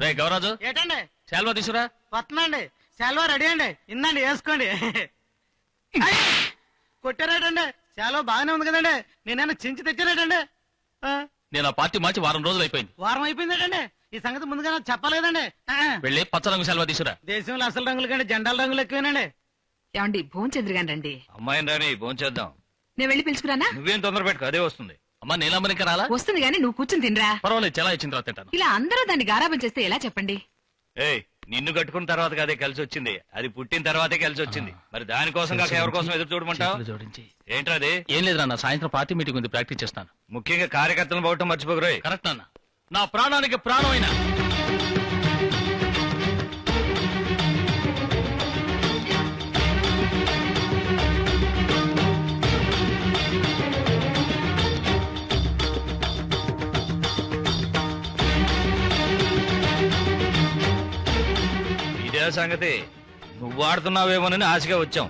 రే గౌరాజు. ఏటండి? శాల్వా తీసురా వస్తుందండి సెలవు రెడీ అండి. ఇందండి వేసుకోండి! కొట్టారేటండి? సెలవు బాగానే ఉంది కదండి. నేనైనా చించి తెచ్చారేటండి? ఆ, నేను ఆ పార్టీ మార్చి వారం రోజులు అయిపోయింది. వారం అయిపోయిందేటండి? ఈ సంగతి ముందుగా నాకు చెప్పాలి కదండి. వెళ్ళి పచ్చ రంగు శాల్వా తీసురా దేశంలో అసలు రంగుల కంటే జెండాల రంగులు ఎక్కువేనండి. ఏమండి భోంచంద్ర గాని రండి. అమ్మాయిని రాని భోంచేద్దాం నేను వెళ్ళి పిలుచుకురానా? నువ్వేం తొందర పెట్టుకో అదే వస్తుంది. అమ్మా ఇంకా రాలా? వస్తుంది గాని నువ్వు కూర్చుని తినరా. పర్వాలేదు చాలా ఇచ్చిన తర్వాత తింటాను. ఇలా అందరూ దాన్ని గారాబం చేస్తే ఎలా చెప్పండి? ఏయ్ నిన్ను కట్టుకున్న తర్వాత అదే కలిసి వచ్చింది. అది పుట్టిన తర్వాతే కలిసి వచ్చింది. మరి దానికోసం కాక ఎవరి కోసం ఎదురు చూడమంటావు? జోడించి. ఏంట్రా అది? ఏం లేదు నాన్న సాయంత్రం పార్టీ మీటింగ్ ఉంది ప్రాక్టీస్ చేస్తాను. ముఖ్యంగా కార్యకర్తలను పోవటం మర్చిపోకరోయ్ కరెక్ట్ నాన్న. నా ప్రాణానికి ప్రాణమైన ఇదే సంగతి. నువ్వు ఆడుతున్నావేమోనని ఆశగా వచ్చాం.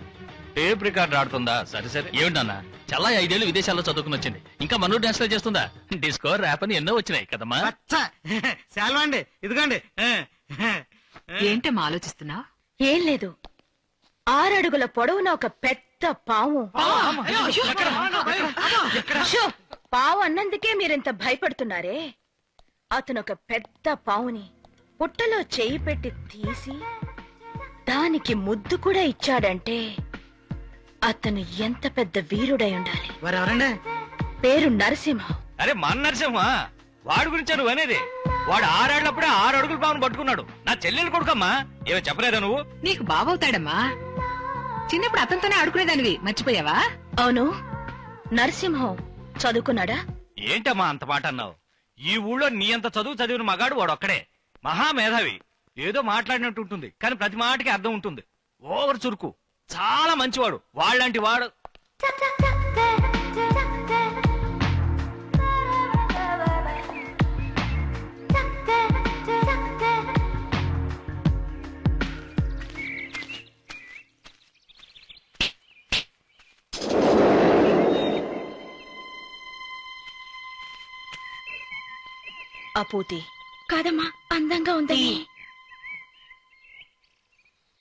టేప్ రికార్డ్ ఆడుతుందా? సరే సరే. ఏమిటి నాన్న? చాలా ఐదేళ్ళు విదేశాల్లో చదువుకుని వచ్చింది. ఇంకా మనోడు డాన్స్ చేస్తుందా? డిస్కో ర్యాప్ అని ఎన్నో వచ్చినాయి కదమ్మా. సెలవు అండి ఇదిగోండి. ఏంటమ్మా ఆలోచిస్తున్నావు ఏం లేదు. ఆరడుగుల పొడవున ఒక పెద్ద పాము షో, పావు అన్నందుకే మీరింత భయపడుతున్నారే? అతను ఒక పెద్ద పావుని పుట్టలో చేయి పెట్టి తీసి దానికి ముద్దు కూడా ఇచ్చాడంటే అతను ఎంత పెద్ద వీరుడై ఉండాలి. మరి ఎవరండి పేరు నరసింహం. అరే మన నరసింహ? వాడి గురించా నువ్వు అనేది వాడు ఆరాడినప్పుడే ఆరు అడుగులు పావును పట్టుకున్నాడు. నా చెల్లెలు కొడుకమ్మా? ఏమో చెప్పలేదా నువ్వు? నీకు బాబవుతాడమ్మా చిన్నప్పుడు అతనితోనే ఆడుకునేదానివి. మర్చిపోయావా? అవును. నరసింహం చదువుకున్నాడా? ఏంటమ్మా అంత మాట అన్నావు? ఈ ఊళ్ళో నీ అంత చదువు చదివిన మగాడు వాడు ఒక్కడే మహామేధావి. ఏదో మాట్లాడినట్టు ఉంటుంది కానీ ప్రతి మాటకి అర్థం ఉంటుంది. ఓవర్ చురుకు. చాలా మంచివాడు. వాళ్ళంటి వాడు. అపూతి కాదమ్మా అందంగా ఉందని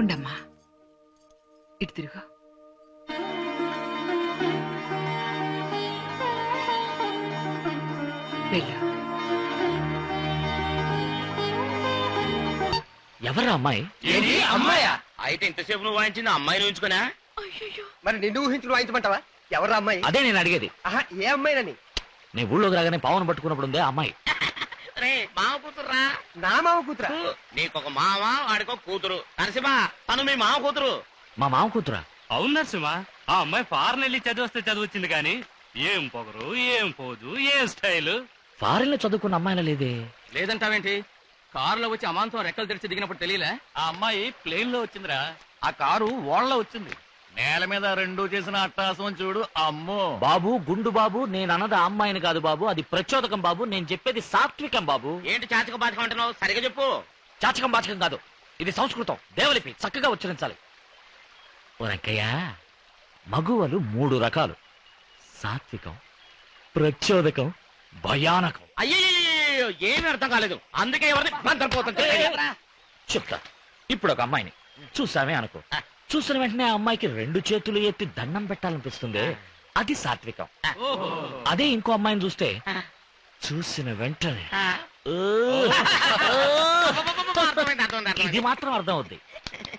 ఉండమ్మా ఇటు తిరుగు. వెళ్ళు. ఎవరా అమ్మాయి? అమ్మాయా? అయితే ఇంతసేపు నువ్వు వాయించింది అమ్మాయిని ఉంచుకున్నా మరి నిన్ను ఊహించుకుని వాయించమంటావా? ఎవరు అమ్మాయి? అదే నేను అడిగేది. ఆహా ఏ అమ్మాయినని? నీ ఊళ్ళోకి రాగానే పావును పట్టుకున్నప్పుడు ఉందే అమ్మాయి. రే మామ కూతురురా? నా మామ కూతురా? నీకొక మామ వాడికో కూతురు. నరసింహ తను మీ మామ కూతురు. మా మామ కూతురా? అవును నరసింహ. ఆ అమ్మాయి ఫారెన్ వెళ్ళి చదివస్తే చదివచ్చింది కానీ ఏం పొగరు ఏం పోజు ఏం స్టైల్? ఫారెన్లో చదువుకున్న అమ్మాయిలా లేదే. లేదంటావేంటి? కారులో వచ్చి అమాంతం రెక్కలు తెరిచి దిగినప్పుడు తెలియలే? ఆ అమ్మాయి ప్లేన్లో వచ్చిందిరా. ఆ కారు ఓళ్ళ వచ్చింది. నేల మీద రెండు చేసిన అట్టాసం చూడు అమ్మో. బాబు గుండు బాబు నేను అన్నది ఆ అమ్మాయిని కాదు బాబు అది ప్రచోదకం బాబు నేను చెప్పేది సాత్వికం బాబు. ఏంటి చాచక బాధకం అంటున్నావు? సరిగా చెప్పు. చాచకం బాచకం కాదు ఇది సంస్కృతం దేవలిపి చక్కగా ఉచ్చరించాలి. ఓ రంకయ్య మగువలు మూడు రకాలు. సాత్వికం ప్రచోదకం భయానకం. అయ్యో ఏమీ అర్థం కాలేదు. అందుకే ఎవరిని చెప్తా. ఇప్పుడు ఒక అమ్మాయిని చూసామే అనుకో. చూసిన వెంటనే ఆ అమ్మాయికి రెండు చేతులు ఎత్తి దండం పెట్టాలనిపిస్తుంది. అది సాత్వికం. అదే ఇంకో అమ్మాయిని చూస్తే చూసిన వెంటనే ఇది. మాత్రం అర్థం అవుద్ది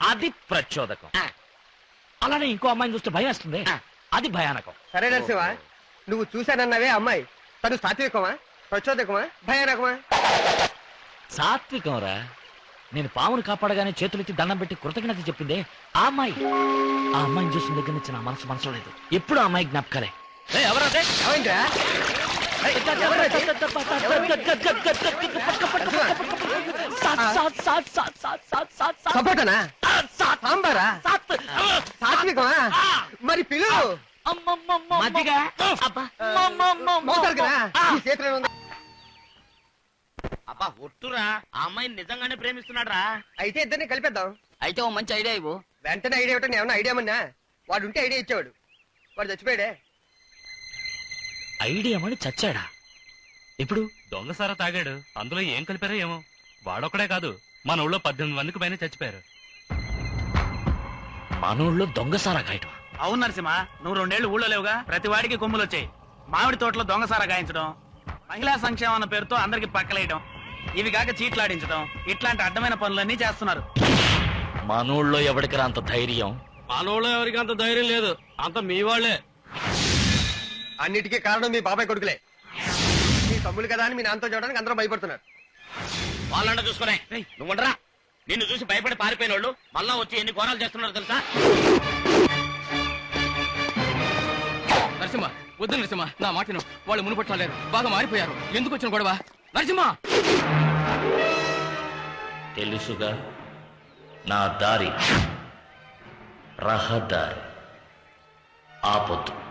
అది ప్రచోదకం. అలానే ఇంకో అమ్మాయిని చూస్తే భయం వేస్తుంది. అది భయానకం. సరే నరసింహ నువ్వు చూశానన్నావే అమ్మాయి. తను సాత్వికమా? ప్రచోదకమా? భయానకమా? సాత్వికం రా. నేను పామును కాపాడగానే చేతులెత్తి దండం పెట్టి కృతజ్ఞత చెప్పిందే ఆ అమ్మాయి ఆ అమ్మాయిని చూసిన దగ్గర నుంచి నా మనసు మనసు లేదు ఎప్పుడు ఆ అమ్మాయి జ్ఞాపకాలే. సపోటనా సాత్, సాంబారా. సాత్వికమా మరి పిలు అమ్మమ్మమ్మ. మజ్జిగ? అబ్బా. అమ్మమ్మమ్మ. మోతారు కదా ఈ చేతిలో. అబ్బా ఒట్టురా. ఆ అమ్మాయిని నిజంగానే ప్రేమిస్తున్నాడు రా అయితే ఇద్దరిని కలిపేద్దాం. అయితే ఓ మంచి ఐడియా ఇవ్వు. వెంటనే ఐడియా ఇవ్వటం ఏమన్నా ఐడియా మన్నా వాడు ఉంటే ఐడియా ఇచ్చేవాడు. వాడు చచ్చిపోయాడే. ఐడియా మని చచ్చాడా? ఇప్పుడు? దొంగసారా తాగాడు. అందులో ఏం కలిపారో ఏమో. వాడొక్కడే కాదు. మన ఊళ్ళో పద్దెనిమిది మందికి పైన చచ్చిపోయారు. మనోళ్ళు దొంగసారా గాయటం అవును నరసింహ. నువ్వు రెండేళ్ళు ఊళ్ళో లేవుగా. ప్రతి వాడికి కొమ్ములు వచ్చాయి మామిడి తోటలో దొంగసారా గాయించడం మహిళా సంక్షేమం అన్న పేరుతో అందరికి పక్కలేయడం ఇవి కాక చీట్లాడించడం ఇట్లాంటి అడ్డమైన పనులన్నీ చేస్తున్నారు. మనోళ్ళలో ఎవడికి అంత ధైర్యం? మనోళ్ళు ఎవరికి అంత ధైర్యం లేదు. అంత మీ వాళ్ళే. అన్నిటికీ కారణం మీ బాబాయ్ కొడుకులే. మీ తమ్ముడు కదా అని మీ నాన్నతో చూడడానికి అందరూ భయపడుతున్నారు. వాళ్ళంట చూసుకునే. నువ్వు ఉండరా. నిన్ను చూసి భయపడి పారిపోయిన వాళ్ళు మళ్ళా వచ్చి ఎన్ని కోణాలు చేస్తున్నారు తెలుసా? నరసింహ వద్దు నరసింహ. నా మాటను వాళ్ళు మునుపట్లేరు బాగా మారిపోయారు. ఎందుకు వచ్చిన గొడవ? నరసింహ! తెలుసుగా? నా దారి. రహదారి. ఆపొద్దు.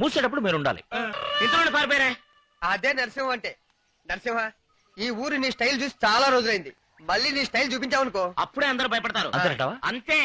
మూసేటప్పుడు మీరు ఉండాలి. ఇంతలో పారిపోయారే? అదే నరసింహ అంటే. నరసింహ ఈ ఊరు నీ స్టైల్ చూసి చాలా రోజులైంది. మళ్ళీ నీ స్టైల్ చూపించావనుకో. అప్పుడే అందరూ భయపడతారు? అంతే.